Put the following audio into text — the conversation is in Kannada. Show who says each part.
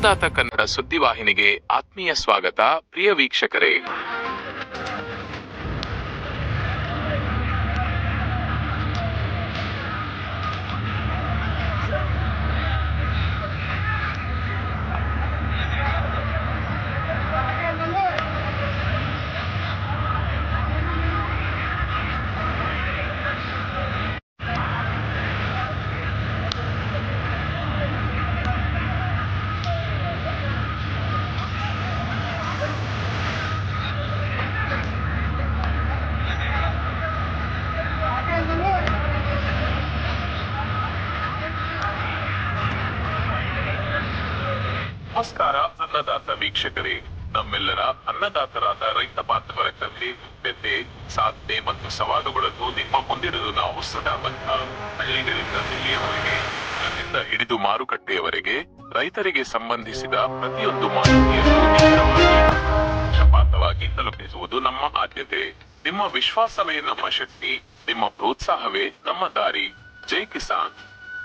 Speaker 1: ಅನ್ನದಾತ ಕನ್ನಡ ಸುದ್ದಿವಾಹಿನಿಗೆ ಆತ್ಮೀಯ ಸ್ವಾಗತ ಪ್ರಿಯ ವೀಕ್ಷಕರೇ. ನಮಸ್ಕಾರ, ಅನ್ನದಾತ ವೀಕ್ಷಕರೇ. ನಮ್ಮೆಲ್ಲರ ಅನ್ನದಾತರಾದ ರೈತ ಬಾಂಧವರಲ್ಲಿ ಬೆಲೆ ಸಾಧನೆ ಮತ್ತು ಸವಾಲುಗಳನ್ನು ನಿಮ್ಮ ಮುಂದಿಡಲು ನಾವು ಸದಾ ಬದ್ಧ ಹಳ್ಳಿಗಳಿಂದ ದಿಲ್ಲಿಯವರೆಗೆ. ಅದರಿಂದ ಹಿಡಿದು ಮಾರುಕಟ್ಟೆಯವರೆಗೆ ರೈತರಿಗೆ ಸಂಬಂಧಿಸಿದ ಪ್ರತಿಯೊಂದು ಮಾಹಿತಿಯನ್ನು ನಿಖರವಾಗಿ ತಲುಪಿಸುವುದು ನಮ್ಮ ಆದ್ಯತೆ. ನಿಮ್ಮ ವಿಶ್ವಾಸವೇ ನಮ್ಮ ಶಕ್ತಿ, ನಿಮ್ಮ ಪ್ರೋತ್ಸಾಹವೇ ನಮ್ಮ ದಾರಿ. ಜೈ ಕಿಸಾನ್.